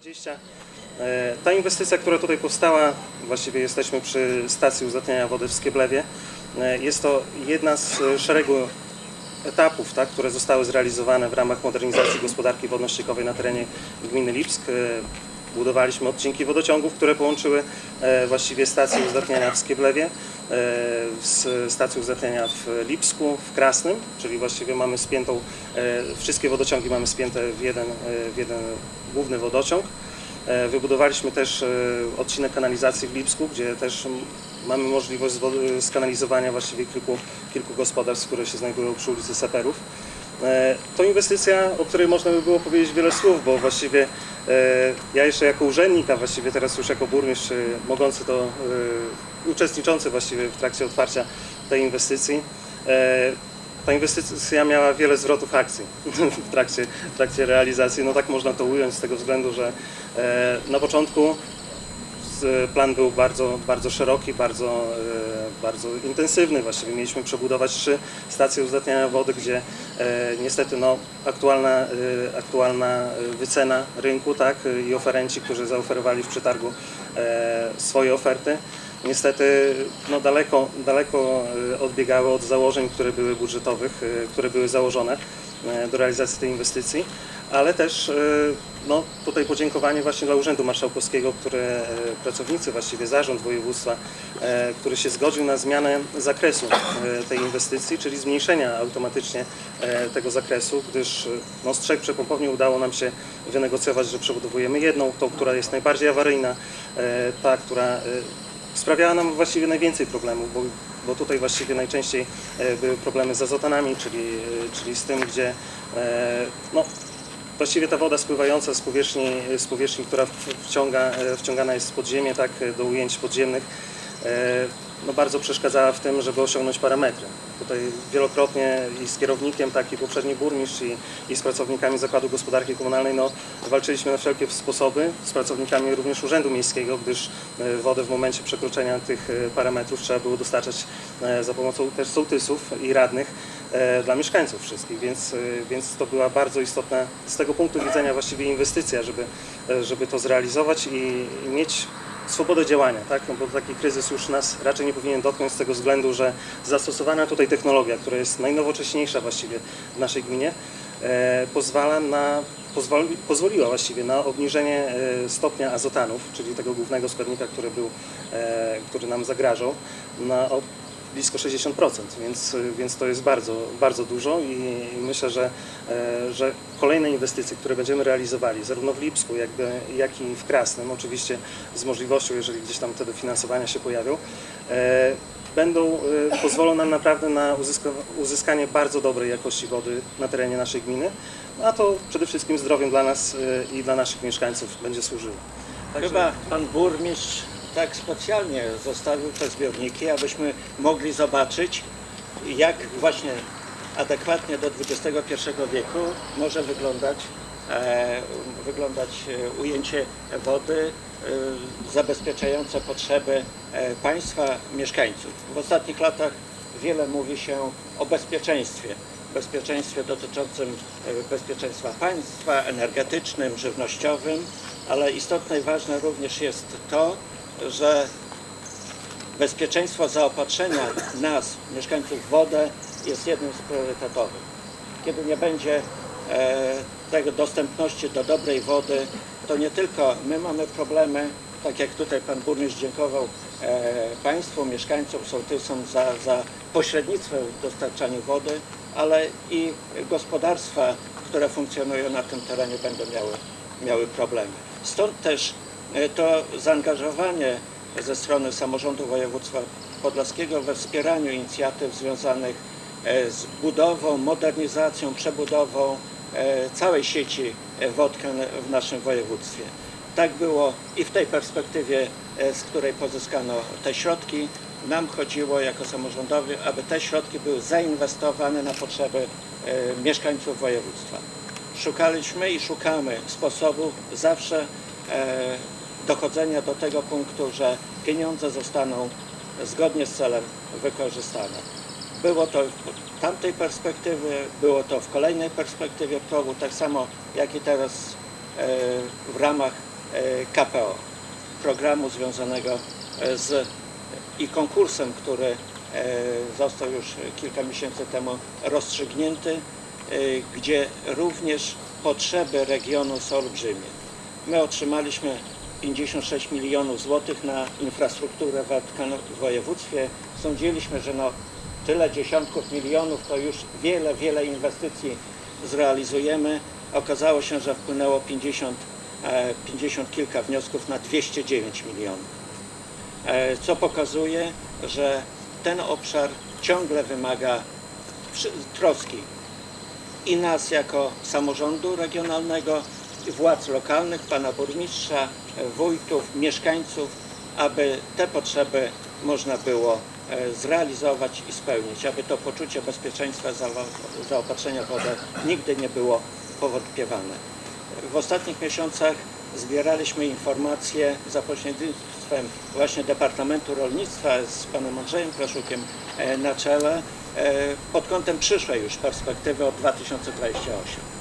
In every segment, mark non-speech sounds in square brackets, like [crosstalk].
20. E, Ta inwestycja, która tutaj powstała, właściwie jesteśmy przy stacji uzdatniania wody w Skieblewie. E, Jest to jedna z e, szeregu etapów, tak, które zostały zrealizowane w ramach modernizacji gospodarki wodno-ściekowej na terenie gminy Lipsk. Budowaliśmy odcinki wodociągów, które połączyły e, właściwie stację uzdatniania w Skieblewie e, z stacją uzdatniania w Lipsku, w Krasnym, czyli właściwie mamy spiętą, e, wszystkie wodociągi mamy spięte w jeden, w jeden główny wodociąg. Wybudowaliśmy też odcinek kanalizacji w Lipsku, gdzie też mamy możliwość skanalizowania właściwie kilku, kilku gospodarstw, które się znajdują przy ulicy Saperów. E, To inwestycja, o której można by było powiedzieć wiele słów, bo właściwie e, ja jeszcze jako urzędnik, a właściwie teraz już jako burmistrz e, mogący to, uczestniczący właściwie w trakcie otwarcia tej inwestycji, ta inwestycja miała wiele zwrotów akcji [laughs] w trakcie, w trakcie realizacji. No tak można to ująć z tego względu, że na początku z- plan był bardzo, bardzo szeroki, bardzo, e, bardzo intensywny. Właściwie mieliśmy przebudować trzy stacje uzdatniania wody, gdzie e, niestety no, aktualna, e, aktualna e, wycena rynku tak, e, i oferenci, którzy zaoferowali w przetargu e, swoje oferty, niestety no, daleko, daleko e, odbiegały od założeń, które były budżetowych, e, które były założone e, do realizacji tej inwestycji, ale też e, no, tutaj podziękowanie właśnie dla Urzędu Marszałkowskiego, które pracownicy, właściwie zarząd województwa, e, który się zgodził na zmianę zakresu e, tej inwestycji, czyli zmniejszenia automatycznie tego zakresu, gdyż no, z trzech przepompowni udało nam się wynegocjować, że przebudowujemy jedną, tą, która jest najbardziej awaryjna, ta, która sprawiała nam właściwie najwięcej problemów, bo, bo tutaj właściwie najczęściej były problemy z azotanami, czyli, czyli z tym, gdzie no, właściwie ta woda spływająca z powierzchni, z powierzchni która wciąga, wciągana jest z podziemia, tak, do ujęć podziemnych, no bardzo przeszkadzała w tym, żeby osiągnąć parametry. Tutaj wielokrotnie i z kierownikiem, tak i poprzedni burmistrz i, i z pracownikami Zakładu Gospodarki Komunalnej no, walczyliśmy na wszelkie sposoby, z pracownikami również Urzędu Miejskiego, gdyż e, wodę w momencie przekroczenia tych e, parametrów trzeba było dostarczać e, za pomocą też sołtysów i radnych e, dla mieszkańców wszystkich, więc, e, więc to była bardzo istotna z tego punktu widzenia właściwie inwestycja, żeby, e, żeby to zrealizować i mieć swobodę działania, tak? No bo taki kryzys już nas raczej nie powinien dotknąć z tego względu, że zastosowana tutaj technologia, która jest najnowocześniejsza właściwie w naszej gminie, e, pozwala na, pozwoli, pozwoliła właściwie na obniżenie e, stopnia azotanów, czyli tego głównego składnika, który, był, e, który nam zagrażał, na blisko 60%, więc, więc to jest bardzo, bardzo dużo i, myślę, że, e, że kolejne inwestycje, które będziemy realizowali zarówno w Lipsku, jakby, jak i w Krasnym, oczywiście z możliwością, jeżeli gdzieś tam te dofinansowania się pojawią, e, będą, e, pozwolą nam naprawdę na uzyska, uzyskanie bardzo dobrej jakości wody na terenie naszej gminy, a to przede wszystkim zdrowiem dla nas i dla naszych mieszkańców będzie służyło. Także- Chyba pan burmistrz tak specjalnie zostawił te zbiorniki, abyśmy mogli zobaczyć, jak właśnie adekwatnie do XXI wieku może wyglądać, e, wyglądać e, ujęcie wody e, zabezpieczające potrzeby e, państwa, mieszkańców. W ostatnich latach wiele mówi się o bezpieczeństwie. Bezpieczeństwie dotyczącym e, bezpieczeństwa państwa, energetycznym, żywnościowym, ale istotne i ważne również jest to, że bezpieczeństwo zaopatrzenia nas, mieszkańców, w wodę jest jednym z priorytetowych. Kiedy nie będzie e, tego dostępności do dobrej wody, to nie tylko my mamy problemy, tak jak tutaj pan burmistrz dziękował e, państwu, mieszkańcom, sołtysom za, za pośrednictwo w dostarczaniu wody, ale i gospodarstwa, które funkcjonują na tym terenie będą miały, miały problemy. Stąd też to zaangażowanie ze strony samorządu województwa podlaskiego we wspieraniu inicjatyw związanych e, z budową, modernizacją, przebudową e, całej sieci e, wodkan w naszym województwie. Tak było i w tej perspektywie, e, z której pozyskano te środki. Nam chodziło jako samorządowi, aby te środki były zainwestowane na potrzeby e, mieszkańców województwa. Szukaliśmy i szukamy sposobów zawsze e, dochodzenia do tego punktu, że pieniądze zostaną zgodnie z celem wykorzystane. Było to w tamtej perspektywie, było to w kolejnej perspektywie PROW-u, tak samo jak i teraz e, w ramach KPO, programu związanego e, z i konkursem, który e, został już kilka miesięcy temu rozstrzygnięty, e, gdzie również potrzeby regionu są olbrzymie. My otrzymaliśmy 56 milionów złotych na infrastrukturę w województwie. Sądziliśmy, że no tyle dziesiątków milionów to już wiele, wiele inwestycji zrealizujemy. Okazało się, że wpłynęło 50, e, 50 kilka wniosków na 209 milionów. E, co pokazuje, że ten obszar ciągle wymaga troski i nas jako samorządu regionalnego, władz lokalnych, pana burmistrza, wójtów, mieszkańców, aby te potrzeby można było e, zrealizować i spełnić, aby to poczucie bezpieczeństwa za- zaopatrzenia w wodę nigdy nie było powątpiewane. W ostatnich miesiącach zbieraliśmy informacje za pośrednictwem właśnie Departamentu Rolnictwa z panem Andrzejem Kraszukiem e, na czele e, pod kątem przyszłej już perspektywy od 2028.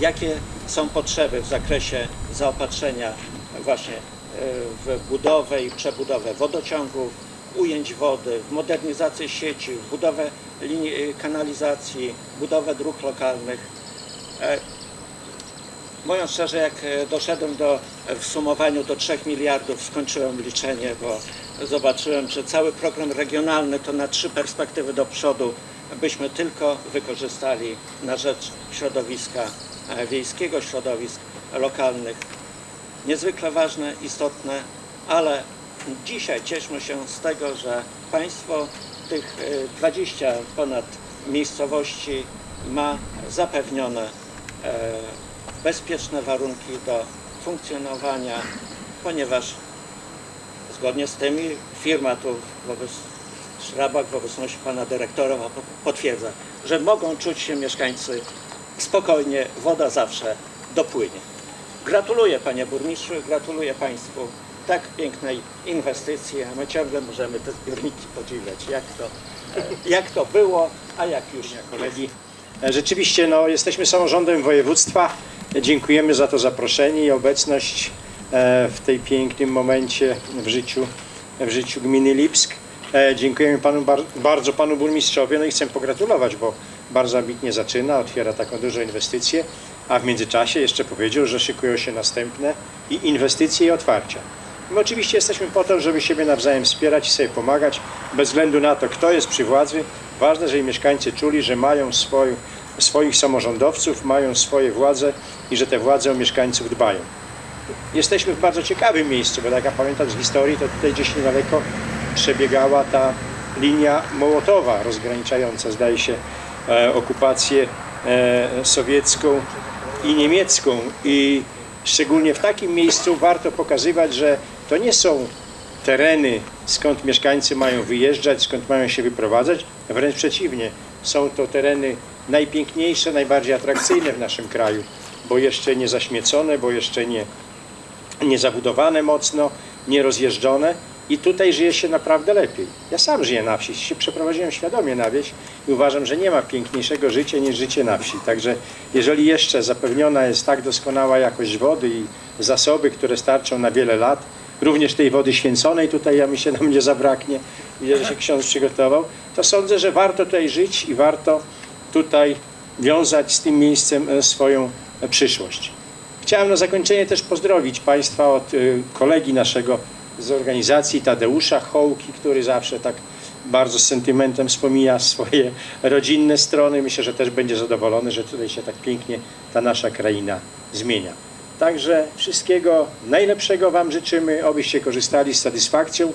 Jakie są potrzeby w zakresie zaopatrzenia właśnie e, w budowę i przebudowę wodociągów, ujęć wody, w modernizację sieci, w budowę linii e, kanalizacji, budowę dróg lokalnych. E, Mówiąc szczerze, jak doszedłem do, w sumowaniu do 3 miliardów, skończyłem liczenie, bo zobaczyłem, że cały program regionalny to na trzy perspektywy do przodu byśmy tylko wykorzystali na rzecz środowiska wiejskiego, środowisk lokalnych. Niezwykle ważne, istotne, ale dzisiaj cieszmy się z tego, że państwo tych e, 20 ponad miejscowości ma zapewnione e, bezpieczne warunki do funkcjonowania, ponieważ zgodnie z tymi firma tu wobec Szrabak w obecności pana dyrektora po- potwierdza, że mogą czuć się mieszkańcy spokojnie, woda zawsze dopłynie. Gratuluję panie burmistrzu, gratuluję państwu tak pięknej inwestycji, a my ciągle możemy te zbiorniki podziwiać, jak to, jak to było, a jak już kolegi. Rzeczywiście no, jesteśmy samorządem województwa. Dziękujemy za to zaproszenie i obecność e, w tej pięknym momencie w życiu, w życiu gminy Lipsk. E, Dziękujemy panu, bar, bardzo panu burmistrzowi, no i chcę pogratulować, bo bardzo ambitnie zaczyna, otwiera taką dużą inwestycję, a w międzyczasie jeszcze powiedział, że szykują się następne i inwestycje i otwarcia. My oczywiście jesteśmy po to, żeby siebie nawzajem wspierać i sobie pomagać, bez względu na to, kto jest przy władzy. Ważne, żeby mieszkańcy czuli, że mają swoi, swoich samorządowców, mają swoje władze i że te władze o mieszkańców dbają. Jesteśmy w bardzo ciekawym miejscu, bo jak ja pamiętam z historii, to tutaj gdzieś niedaleko przebiegała ta linia Mołotowa rozgraniczająca, zdaje się, okupację e, sowiecką i niemiecką. I szczególnie w takim miejscu warto pokazywać, że to nie są tereny, skąd mieszkańcy mają wyjeżdżać, skąd mają się wyprowadzać. Wręcz przeciwnie, są to tereny najpiękniejsze, najbardziej atrakcyjne w naszym kraju, bo jeszcze nie zaśmiecone, bo jeszcze nie, nie zabudowane mocno, nie rozjeżdżone i tutaj żyje się naprawdę lepiej. Ja sam żyję na wsi, się przeprowadziłem świadomie na wieś i uważam, że nie ma piękniejszego życia niż życie na wsi. Także jeżeli jeszcze zapewniona jest tak doskonała jakość wody i zasoby, które starczą na wiele lat, również tej wody święconej tutaj ja myślę nam nie zabraknie, że się ksiądz przygotował, to sądzę, że warto tutaj żyć i warto tutaj wiązać z tym miejscem e, swoją e, przyszłość. Chciałem na zakończenie też pozdrowić Państwa od y, kolegi naszego z organizacji Tadeusza Hołki, który zawsze tak bardzo z sentymentem wspomina swoje rodzinne strony. Myślę, że też będzie zadowolony, że tutaj się tak pięknie ta nasza kraina zmienia. Także wszystkiego najlepszego Wam życzymy, obyście korzystali z satysfakcją.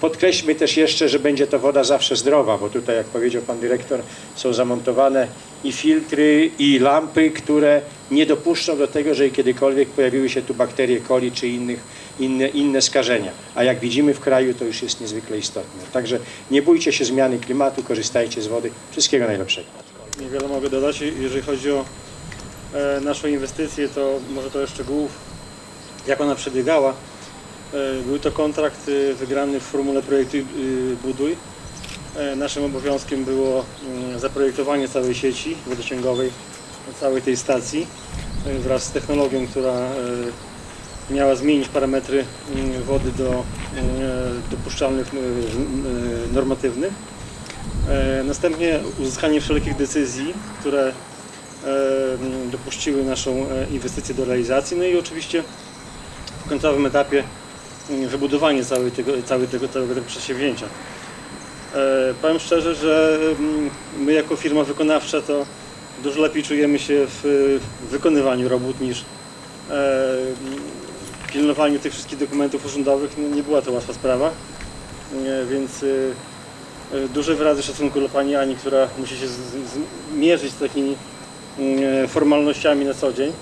Podkreślmy też jeszcze, że będzie to woda zawsze zdrowa, bo tutaj, jak powiedział Pan Dyrektor, są zamontowane i filtry, i lampy, które nie dopuszczą do tego, że kiedykolwiek pojawiły się tu bakterie coli czy innych, inne, inne skażenia. A jak widzimy w kraju, to już jest niezwykle istotne. Także nie bójcie się zmiany klimatu, korzystajcie z wody. Wszystkiego najlepszego. Niewiele mogę dodać. Jeżeli chodzi o e, naszą inwestycję, to może trochę szczegółów, jak ona przebiegała. E, był to kontrakt e, wygrany w formule projektu e, Buduj. E, naszym obowiązkiem było mm, zaprojektowanie całej sieci wodociągowej, całej tej stacji e, wraz z technologią, która e, miała zmienić parametry mm, wody do e, dopuszczalnych e, e, normatywnych. E, Następnie uzyskanie wszelkich decyzji, które dopuściły naszą inwestycję do realizacji. No i oczywiście w końcowym etapie wybudowanie całej tego, całej tego, całego tego przedsięwzięcia. Powiem szczerze, że mm, my jako firma wykonawcza to dużo lepiej czujemy się w wykonywaniu robót niż e, mm, pilnowaniu tych wszystkich dokumentów urzędowych. Nie była to łatwa sprawa, Nie, więc e, e, duże wyrazy szacunku dla Pani Ani, która musi się z, z, mierzyć z takimi mm, formalnościami na co dzień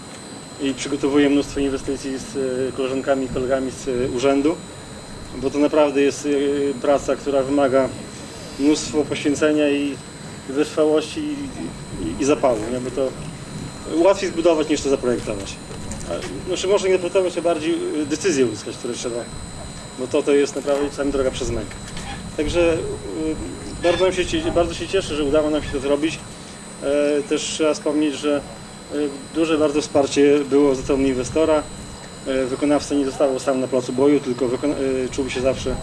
i przygotowuje mnóstwo inwestycji z e, koleżankami i kolegami z e, urzędu, bo to naprawdę jest e, praca, która wymaga mnóstwo poświęcenia i wytrwałości i, i, i zapału, nie? bo to łatwiej zbudować niż to zaprojektować. Znaczy może nie zaprojektować, a bardziej y, decyzję uzyskać, które trzeba, bo to, to jest naprawdę czasami droga przez mękę. Także y, bardzo, nam się, bardzo się cieszę, że udało nam się to zrobić. E, Też trzeba wspomnieć, że y, duże bardzo wsparcie było ze strony inwestora. E, Wykonawca nie zostawał sam na placu boju, tylko czuł się zawsze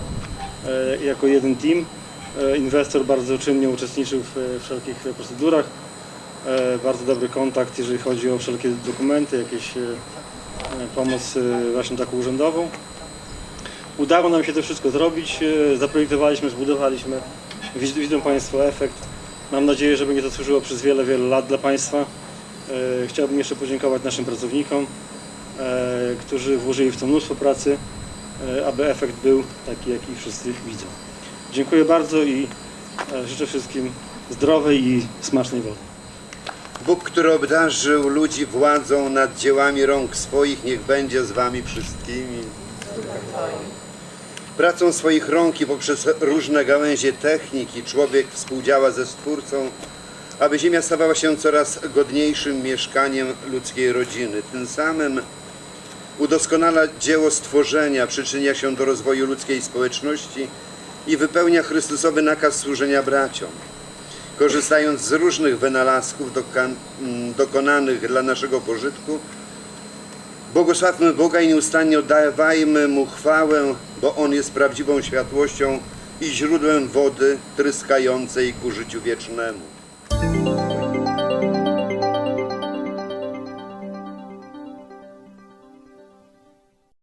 e, jako jeden team. Inwestor bardzo czynnie uczestniczył w wszelkich procedurach. E, Bardzo dobry kontakt, jeżeli chodzi o wszelkie dokumenty, jakieś e, e, pomoc właśnie taką urzędową. Udało nam się to wszystko zrobić. Zaprojektowaliśmy, zbudowaliśmy. Wid- Widzą Państwo efekt. Mam nadzieję, że będzie to służyło przez wiele, wiele lat dla Państwa. Chciałbym jeszcze podziękować naszym pracownikom, którzy włożyli w to mnóstwo pracy, aby efekt był taki, jaki wszyscy widzą. Dziękuję bardzo i życzę wszystkim zdrowej i smacznej wody. Bóg, który obdarzył ludzi władzą nad dziełami rąk swoich, niech będzie z wami wszystkimi. Pracą swoich rąk i poprzez różne gałęzie techniki człowiek współdziała ze Stwórcą, aby ziemia stawała się coraz godniejszym mieszkaniem ludzkiej rodziny. Tym samym udoskonala dzieło stworzenia, przyczynia się do rozwoju ludzkiej społeczności i wypełnia Chrystusowy nakaz służenia braciom korzystając z różnych wynalazków dokan- m, dokonanych dla naszego pożytku, błogosławmy Boga i nieustannie oddawajmy Mu chwałę, bo On jest prawdziwą światłością i źródłem wody tryskającej ku życiu wiecznemu.